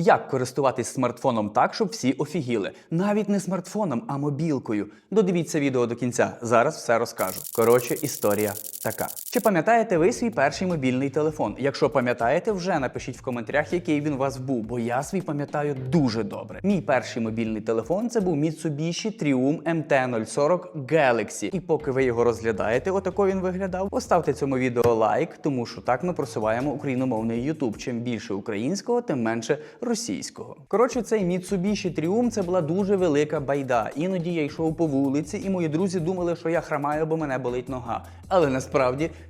Як користуватись смартфоном так, щоб всі офігіли? Навіть не смартфоном, а мобілкою. Додивіться відео до кінця. Зараз все розкажу. Коротше, історія така. Чи пам'ятаєте ви свій перший мобільний телефон? Якщо пам'ятаєте, вже напишіть в коментарях, який він у вас був, бо я свій пам'ятаю дуже добре. Мій перший мобільний телефон це був Mitsubishi Triumph MT-040 Galaxy. І поки ви його розглядаєте, отако він виглядав. Поставте цьому відео лайк, тому що так ми просуваємо україномовний YouTube. Чим більше українського, тим менше російського. Коротше, цей Mitsubishi Triumph це була дуже велика байда. Іноді я йшов по вулиці, і мої друзі думали, що я храмаю, бо мене болить нога. Але насправді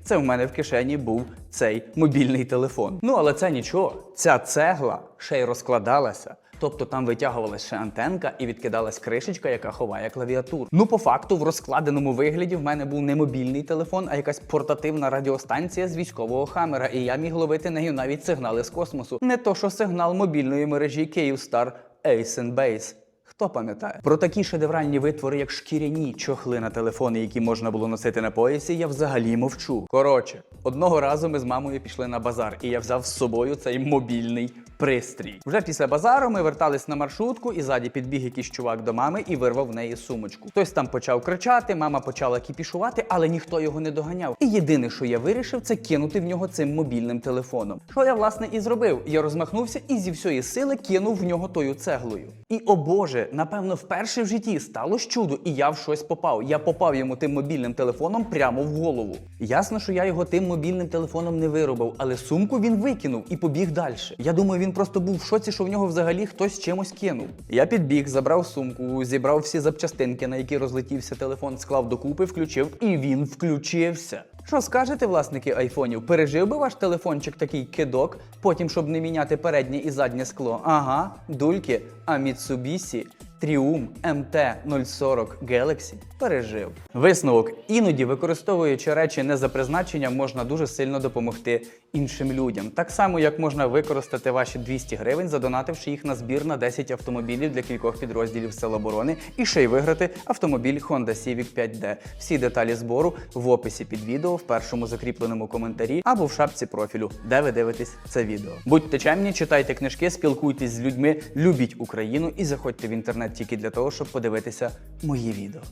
це в мене в кишені був цей мобільний телефон. Ну але це нічого. Ця цегла ще й розкладалася. Тобто там витягувалася ще антенка і відкидалась кришечка, яка ховає клавіатуру. Ну, по факту, в розкладеному вигляді в мене був не мобільний телефон, а якась портативна радіостанція з військового хамера, і я міг ловити нею навіть сигнали з космосу. Не то, що сигнал мобільної мережі Kyivstar Ace Base. Хто пам'ятає? Про такі шедевральні витвори, як шкіряні чохли на телефони, які можна було носити на поясі, я взагалі мовчу. Коротше, одного разу ми з мамою пішли на базар, і я взяв з собою цей мобільний пристрій. Вже після базару ми вертались на маршрутку, і ззаді підбіг якийсь чувак до мами і вирвав в неї сумочку. Хтось там почав кричати, мама почала кіпішувати, але ніхто його не доганяв. І єдине, що я вирішив, це кинути в нього цим мобільним телефоном. Що я власне і зробив? Я розмахнувся і зі всієї сили кинув в нього тою цеглою. І о Боже, напевно, вперше в житті стало чудо, і я в щось попав. Я попав йому тим мобільним телефоном прямо в голову. Ясно, що я його тим мобільним телефоном не виробив, але сумку він викинув і побіг далі. Я думаю, він просто був в шоці, що в нього взагалі хтось чимось кинув. Я підбіг, забрав сумку, зібрав всі запчастинки, на які розлетівся телефон, склав докупи, включив, і він включився. Що скажете, власники айфонів? Пережив би ваш телефончик такий кидок, потім, щоб не міняти переднє і заднє скло? Ага, дульки, а Mitsubishi Triumph MT-040 Galaxy пережив. Висновок. Іноді, використовуючи речі не за призначенням, можна дуже сильно допомогти іншим людям. Так само, як можна використати ваші 200 гривень, задонативши їх на збір на 10 автомобілів для кількох підрозділів Сил оборони і ще й виграти автомобіль Honda Civic 5D. Всі деталі збору в описі під відео, в першому закріпленому коментарі або в шапці профілю, де ви дивитесь це відео. Будьте чемні, читайте книжки, спілкуйтесь з людьми, любіть Україну і заходьте в інтернет тільки для того, щоб подивитися мої відео.